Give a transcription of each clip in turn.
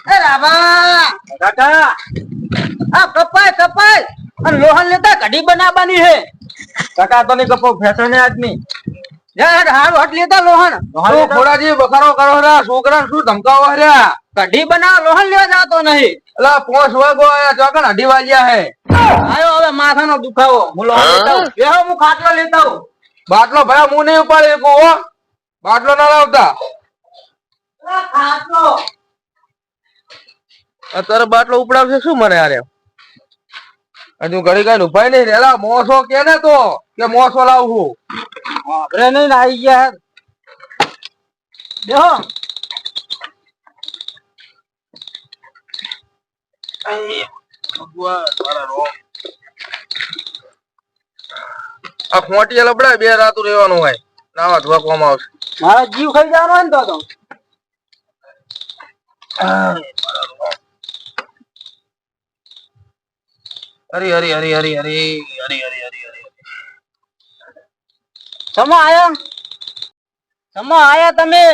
એ રામા! કાકા! આ કપાય કપાય! અને લોહન લેતા કઢી બનાવવાની હે કાકા તો કપો યાર હારું હટ લેતા લોહન. શું ખોડાજી બખારો કરો રા છોકરા શું ધમકાવો રહ્યા કઢી બનાવ લોહન લેવા જાતો નહીં. અલા પોંચ વાગો આયા ચોકન અઢી વાગ્યા હે. આયો હવે માથાનો દુખાવો. હું લોહન લેતા આવું. બેહો હું ખાટલો લેતા. બાટલો ભયા હું નહીં ઉપાડી શકું હો. બાટલો ના લાવતા. ખાટલો. અત્યારે બાટલો ઉપડાવશે શું મને આરે હજુ ઘડી કઈ ઉભાઈ નહીં રેલા મોસો કે ને તો? કે મોસો લાવું વાપરે નહીં આઈ ગયા. બેહો. આ ખોટી લબડા બે રાતું રહેવાનું હોય. નાવા ધોવા આવશે. મારો જીવ ખાઈ જવાનો હોય ને તો હરી હરી હરી હરી હરી હરી હરી હરી હરી. સમો આયા? સમો આયા તમે?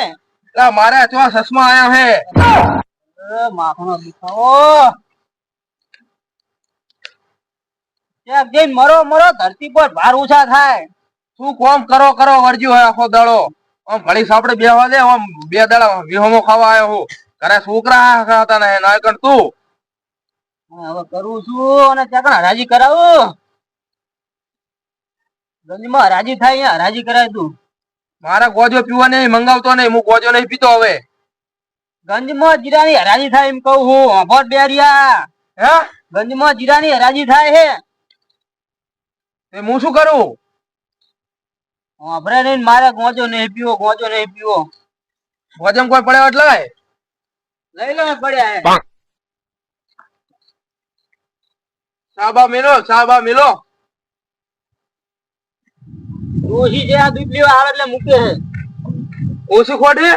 લા મારા ચો સસમા આયા હે. અરે માથાનો દુખાવો. ત્યાં જઈને મરો મરો ધરતી પર ભાર ઓછા થાય. શું કોમ કરો કરો વરજ્યું હોય આખો દાડો? આમ ઘડી સાપડે બેહવા દે આમ બે દાડા વિહોમો ખાવા આવ્યો હું. ઘરે છોકરા હતા ને ના કર તું. હવે કરું છું અને ત્યાં કણ હરાજી કરાવું. ગંજમાં હરાજી થાય અહીંયા હરાજી કરાય તું. મારા ગોજો પીવા નહીં મંગાવતો નહીં હું ગોજો નહીં પીતો હવે. ગંજમાં જીરાની હરાજી થાય એમ કહું હું અભર બેરિયા. હે? ગંજમાં જીરાની હરાજી થાય હે. તે હું શું કરું? અભરે નહીં મારે ગોજો નહીં પીવો ગોજો નહીં પીવો. ગોજમ કોઈ પડ્યો એટલે? લઈ લો પડ્યા હે સાબા મિલો સાબા મિલો. ડોશી જે આ દૂધ લેવા આવે એટલે મૂકે હે. ઓછી ખોટી?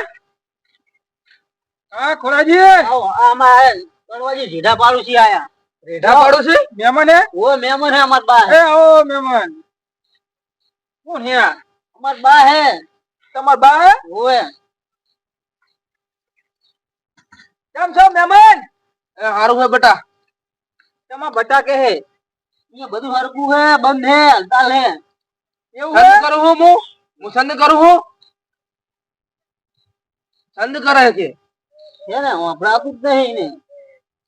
હા ખોરાજી. આવો આમાં હે કણવાજી પાડું પાડોશી આયા. રેઢા પાડું છે મહેમાન હે ઓ મહેમાન હે અમાર બા. હે ઓ આવો મહેમાન કોણ હે અમાર બા હે. તમાર બા હે? ઓએ કેમ છો મહેમાન એ હારું હે બેટા. તમાર બટા કે હે અહીંયા બધું હરકું હે બંધ હે હલતાલ હે એવું હે કરું હું હું હું સંદ કરું હું? સંદ કરે છે. હે ને વાપરાતું જ નહીં ને.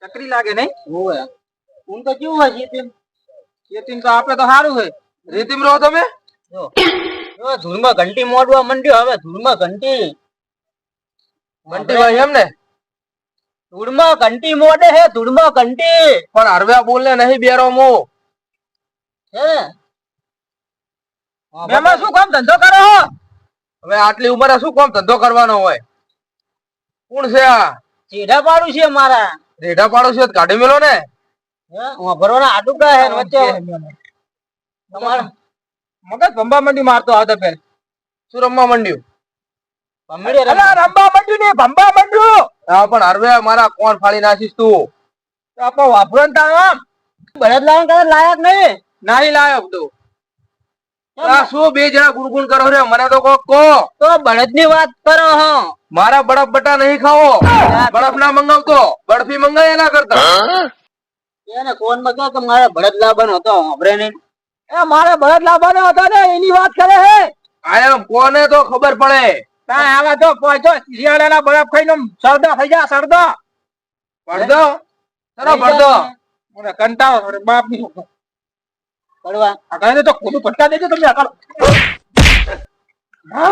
ચકરી લાગે નહીં? ઓએ હું તો કેવું હોય છે તેમ તો આપડે તો સારું છે. રીતિમ રહો તમે? જો. ધૂળમાં ઘંટી મોડવા મંડ્યો હવે ધૂળમાં ઘંટી. બંટીભાઈ એમ ને? ધૂળમાં ઘંટી મોડે હે ધૂળમાં ઘંટી. પણ હરવ્યા બોલ નહીં બેરો મો. હે? મેમાં શું કામ ધંધો કરો હવે આટલી ઉંમરે શું કામ ધંધો કરવાનો હોય? કોણ છે આ? ચેડા પાડું છે મારા. રેઢા પાડો છે કાઢી મેલો ને? ભરવાના આટુકા હે વચ્ચે. તમારા? મગજ ભંબા મંડી મારતો હતો પેલ શું રમવા મંડ્યું? રમવા. મંડ્યું ને ભંબા મંડ્યું. પણ હરવે મારા કોણ ફાડી નાખીશ તું? આપણે વાપરો ને આમ. બળદ લાવન કદાચ લાયક નહીં. નહીં લાયો તું શું બે જણા ગુણગુણ કરો રે મને તો કોક કો તો બળદની વાત કરો હો. મારા બરફ બટા નહીં ખાવો. બરફ ના મંગાવતો. બરફી મંગાય ના કરતા. એને કોણમાં કે મારે બળદ લાવવાનો હતો હમરે નહીં. એ મારે બળદ લાવવાનો હતો ને એની વાત કરે હે. આયમ કોને તો ખબર પડે? તા આવા તો પહોંચો શિયાળાના બરફ ખાઈને સરદો થઈ જા સરદો. પડદો? સરો પડદો? મને કંટાળો થોડે બાપની પડવા. આગળ તો ખોટું પટ્ટા દેજો તમે આગળ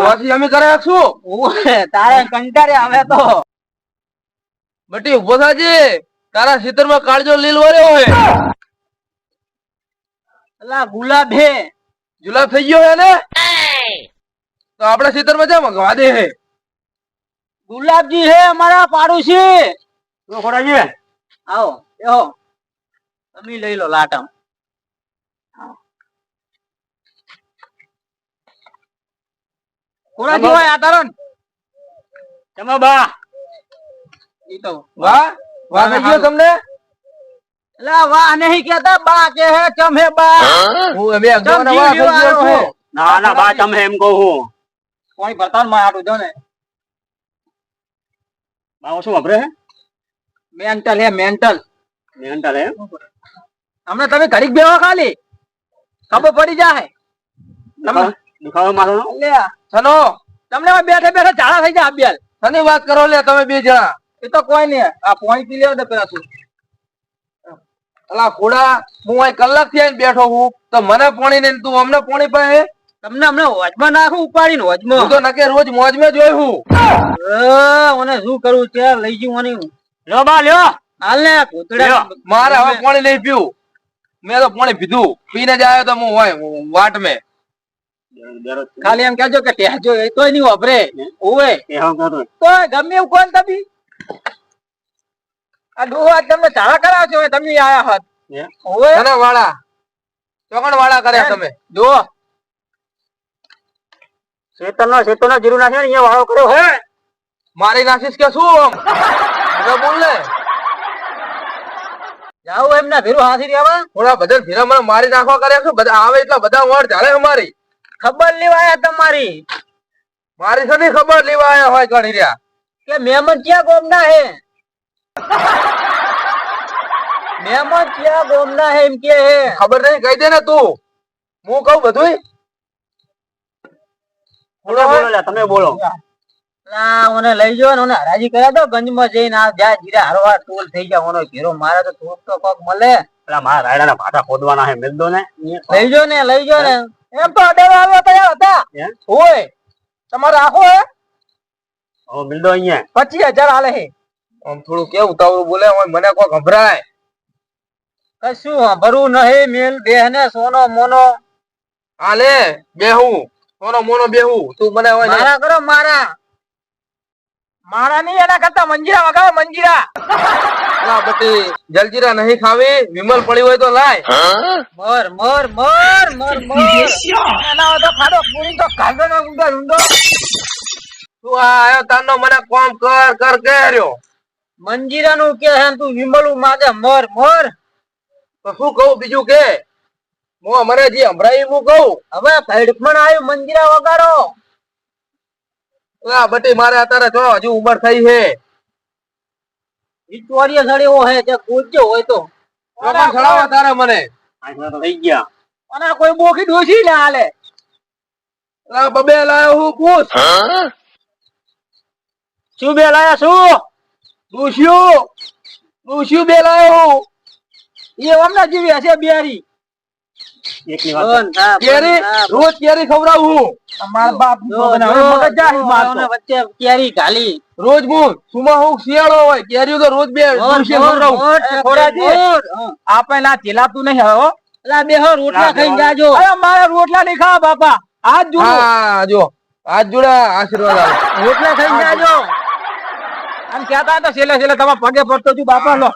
પછી અમે કરે શું ઓએ તારે કંટારે આવે તો. બટી ઊભો થાજે તારા ખેતરમાં કાળજો લીલ વર્યો હે. અલા ગુલાબ. હે જુલાબ થઈ ગયો હે ને? તો આપડા ખેતરમાં જા મગવા દે હે. ગુલાબજી હે અમારા પાડોશી. તો ખોરાજી આવો બેહો તમે લઈ લો લાટમ. ખોરાજી હોય આ તારો ને? તમે બા. ઈ તો વાહ વાહ થઈ ગયો તમને? અલા વાહ નહીં કેતા બા કે હે ચમ હે બા? હું અમે ચમ અગિયાર જીવ વાહ થઈ લેવા ગયો આવ્યો હે. છું. ના ના બા ચમ હે એમ કહું કોઈ બતાનમાં આટું જો ને બાવો શું વાપરે હે મેન્ટલ હે મેન્ટલ. મેન્ટલ હે? હમણાં તમે ઘડીક બેવા ખાલી. ખબર પડી જાય તમે દુખાવો મારો? લે ચલો. તમને બેઠે બેઠે ઝાડા થઈ જાય અભ્યાલ તને વાત કરો લે તમે બે જણા. એ તો કોઈ નહીં. આ પોઈન્ટથી લેવા દે પેલા શું અલા ઘોડા હું અહીં કલાકથી બેઠો હું તો મને પોણી નહીં તું અમને પોણી પાસે તમને હમણાં હોજમાં નાખો ઉપાડીને હું વચમાં તો નકે રોજ મોજમાં જોઈ હું. મને શું કરવું છે? લઈ જઉં મને લ્યો બા લ્યો. હાલ ને ભૂતડા મારે હવે પાણી નહીં પીવું. મેં તો પાણી પીધું. પીને જ આવ્યો તો હું હોય વાટ મેં ખાલી એમ કેજો કે ટેહજો એ તોય નહીં વાપરે. ઓવે તો ગમે એવું કોણ તમે આ ડોહો તમને ઝાડા કરાવજો હવે તમે આયા હોત? ઓવે વાળા ચોકણ વાળા કર્યા તમે. જો શેતરનો શેતરનો જીરું નાખે ને અહીંયા વાળો કર્યો હે. મારી નાખીશ કે શું આમ? હવે બોલ ને. જાઓ એમના ભેરું હાથી રહેવા થોડા બધા ફીરા મને મારી નાખવા કર્યા શું બધા આવે એટલા બધા વોટ ચાલે અમારી ખબર લેવા આયા તમારી મારી. સની ખબર લેવા આયા હોય ઘણી રહ્યા. કે મહેમાન ક્યાં ગોમના હે? મહેમાન ક્યાં ગોમના હે એમ કે હે? ખબર નહીં કહી દે ને તું. હું કહું બધું તમે બોલો તમે બોલો. ના મને લઈ જાઓ ને હરાજી કર્યા તો ગંજમાં જઈને આ જાય જીરા હરવા ટોલ થઈ ગયા ઓનો ઘેરો મારે તો થોડુંક તો કોક મળે. પેલા મારા રાયડાના ભાટા ખોદવાના હે મેલ દો ને. લઈ જાઓ ને લઈ જાઓ ને. એમ તો અડેરો આવ્યો તૈયાર હતા. હોય. તમારે રાખો હે? હવે મિલ દો અહીંયા. પચીસ હજાર હાલે હે. આમ થોડું કેવું ઉતાવળું બોલે મને કોઈ ગભરાય. કશું ભરવું નહીં મેલ બેહ ને સોનો મોનો. આલે બેહું. સોનો મોનો બેહું. તું મને હોય મારા કરો મારા. મારા નહીં એના કરતા મંજીરા વગાડો મંજીરા. ના બટી જલજીરા નહીં ખાવી વિમલ પડી હોય તો લાય. મર મર મર મર મર. એના તો ખાડો પૂરી તો ખાડો ના ઊંડો ઊંડો તું આ આયો તાનો મને કોમ કર કર કે રહ્યો મંજીરા નું કે હે તું વિમલ માગે મર મર. તો શું કહું બીજું કે? હું અમારે જે હમરાઈ હું કહું હવે ભેડફણ આવ્યું મંદિરા વગાડો. આ બટી મારે અત્યારે જો હજુ ઉંમર થઈ છે. વિચોરીએ સડી એવો હે જે કૂદજો હોય તો. ચોકન ચડાવો તારે મને. થઈ ગયા. અને કોઈ બોખી ડોસી ને હાલે. અલા બબે લાયો હું પૂછ શું બે લાયા શું? દુષ્યું ડોસ્યું બે લાયો હું. એ હમણાં જેવી હશે બેરી એકની વાત કેરી. રોજ કેરી ખવડાવું? હું મારા બાપ વચ્ચે કેરી ઘાલી રોજ હું સુમા હું શિયાળો હોય કેરી તો રોજ બે ખવડાવું. આપેલા ચેલાતું નહીં બેહો રોટલા ખાઈ જાજો. અરે મારે રોટલા નહીં ખાવા બાપા. આજ જોડે. હા જો. હાથ જોડા આશીર્વાદ આવે રોટલા ખાઈ જાજો. આમ કહેતા હતા છેલ્લે છેલ્લે તમારા પગે પડતો છું બાપા લો.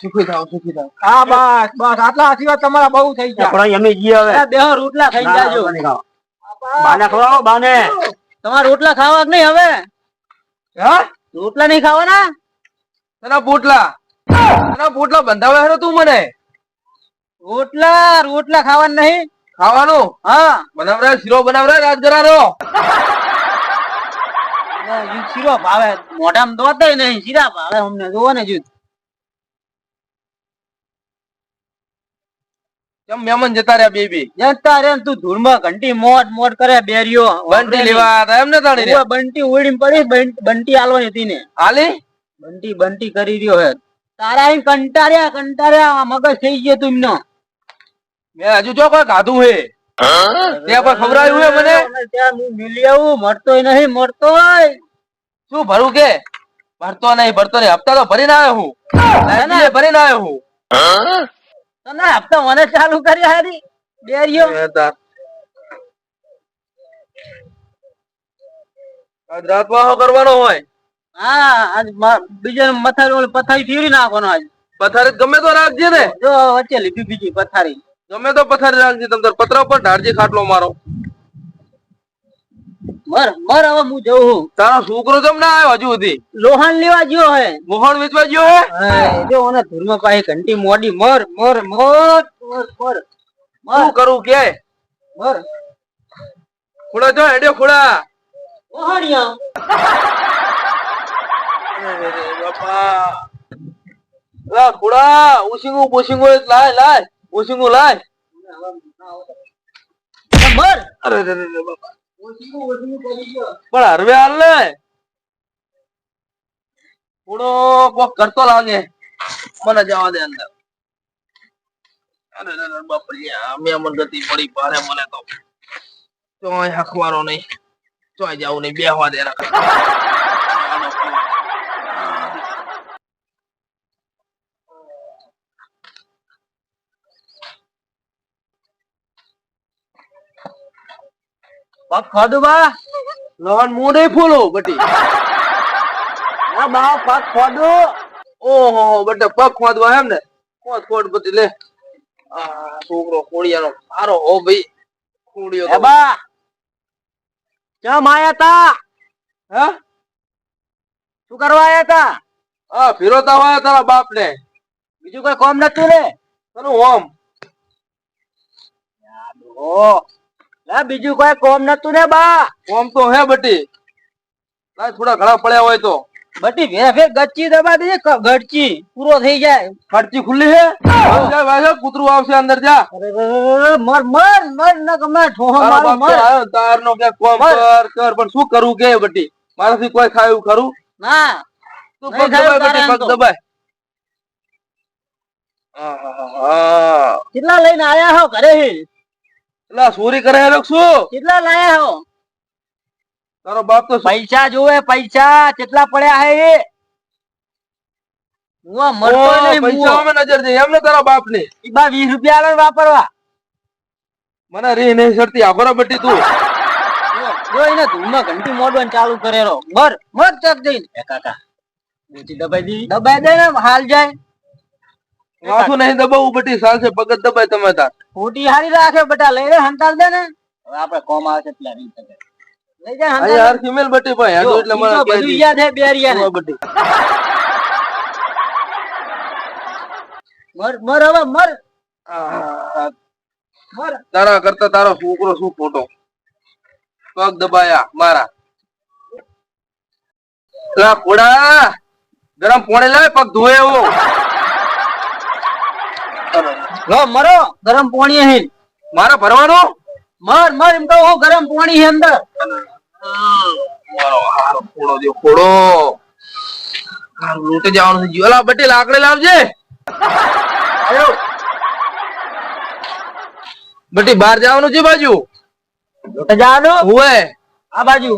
સુખી થાવ સુખી થાવ હા બસ બસ આટલા આશીર્વાદ તમારા બહુ થઈ ગયા થોડા અમે હવે. રોટલા ખાઈ જાજો. બાને ખવડાવો બાને. તમારે રોટલા ખાવા કે નહીં હવે હા રોટલા નહીં ખાવાના? તના પોટલા તના પોટલા બંધાવે હરો તું મને? રોટલા રોટલા ખાવાના નહીં. ખાવાનું? હા. બનાવરા શીરો બનાવરા ઈ શીરો ભાવે. મોઢામાં દોતે નહીં શીરા ભાવે અમને. જોવો ને જુદ કેમ મહેમાન જતા રહ્યા બે બે. જતા રે તું ધૂળમાં ઘંટી મોટ મોટ કરે બેરીઓ. બંટી લેવા હતા એમને તાણી રે બંટી ઉડીને પડી બંટી આલવાની હતી ને. હાલી બંટી બંટી કરી રહ્યો હે. તારા અહીં કંટાળ્યા કંટાળ્યા મગજ થઈ ગયો તું એમનો. મેં હજુ જો કોઈ ગાધું હે. ત્યાં કોઈ ખવડાવ્યું હે મને? ત્યાં હું મિલી આવું મળતોય નહીં મળતોય શું ભરું કે? ભરતો નહીં ભરતો નહીં. હપ્તા તો ભરીને આવ્યો હું. ભરી ભરીને આવ્યો હું? તને હપ્તા મને ચાલુ કર્યા હારી. બેરીઓ આજ રાત કરવાનો હોય. હા આજ બીજા મથારી ઓલી પથારી ફેરવી નાખવાનો આજ. પથારી ગમે તો રાખજે ને. જો વચ્ચે લીધી બીજી પથારી. ગમે તો પથારી રાખજે તમ તાર પતરા પર ઢાળજે ખાટલો મારો. મર મર હવે હું જઉં છું. તારો છોકરો કેમ ના આવ્યો હજુ સુધી? લોહાણ લેવા ગયો હે. મોહન વેચવા ગયો હે? જો ઓને ધર્મ પાછી ઘંટી મોડી મર મર મર મર મર. શું કરું કે? મર. ખુડા જો હેડ્યો ખુડા મોહણિયા રે બાપા. લા ખોડા ઉસિંગુ બોસિંગુ લાય લાય. ઉસિંગુ લાય. મર. અરે અરે અરે બાપા. પણ હરવે હાલ ને. થોડો કોક કરતો લાગે. મને જવા દે અંદર. અરે અરે બાપરિયા અમે ગતિ પડી પારે મને તો. ચોય હખવારો નહીં. ચોય જાવું નહીં, બેહવા દે એના ખાધું બા? લોહન મું નહીં ફૂલો બટી. ના બા પગ ખોદું ઓહો બટે પગ ખોદવા એમ ને? ખોદ ખોદ બધી લે. આ છોકરો ખોડિયાનો સારો હો ભાઈ કોળિયો એ. બા. ક્યાં માયા તા? હા? શું કરવા આયા તા? આ ફિરોતા હોય તારા બાપ ને બીજું કોઈ કામ નતું ને? તનું ઓમ ઓ લે બીજું કોઈ કોમ નતું ને બા? કોમ તો હે બટી. થોડા ઘણા પડ્યા હોય તો. બટી ભેર ફેર ગચ્ચી દબા દેજે ગડચી. પૂરો થઈ જાય. ખડચી ખુલ્લી હે? જા વાજા કૂતરું આવશે અંદર જા. મર મર મર ન કમે ઠોહો મારું મર. તાર નો કે કોમ કર કર પણ શું કરું કે બટી? મારાથી કોઈ થાય એવું ખરું? ના. તું પગ દબાય બટી પગ દબાય. કેટલા લઈને આયા હો ઘરે? એલા ચોરી કરે શું કેટલા લાયા હો? તારો બાપ તો પૈસા જોવે પૈસા. કેટલા પડ્યા હે એ? મરતો નહીં મુઓ. પૈસાઓમાં નજર દે એમ ને તારા બાપ ને ઈ બા વીસ રૂપિયા આલે વાપરવા. મને રી નહીં સરતી. આભરો બટી તું. જો, એને ધૂળમાં ઘંટી મોડવાનું ચાલુ કરેરો મર મર ચક દઈને. એ કાકા બુટી દબાઈ દી. દબાઈ દે ને હાલ જાય. માથું નહીં દબાવું બટી સાલસે પગત દબાય તમે તાર. ખોટી હારી રાખે બટા લઈને હંતાલ દે ને. આપણે કોમ આવશે એટલે રીત કરે. લઈ આ હંતાલ યાર ફિમેલ બટી ભાઈ આ એટલે મને બધું યાદ હે બેરિયા ને બટી મર મર હવે મર. મર. તારા કરતા તારો છોકરો શું ખોટો? પગ દબાયા મારા. લા કોડા ગરમ પોણે લાય પગ ધોય એવો લો મરો ગરમ પાણી હે મારે ભરવાનું? મર મર એમ તો હું ગરમ પાણી હે અંદર. દે ફોડો હારું જવાનું છે જીવલા બટી લાકડી લાવજે. આયો. બટી બહાર જવાનું છે બાજુ? લોટે જવાનું હુએ. આ બાજુ.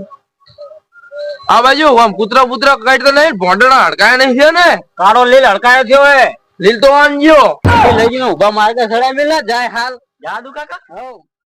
આ બાજુ? આમ કૂતરા કઈ તો નહીં ભોંડણા હડકાયા નહીં છે ને? કાળો લીલ હડકાયો થયો હે. લીલ તો આનજો એ લઈ જઈને ઊભા માર્ગે સડાઈ મેલા જાય હાલ. જાદુ કાકા હવ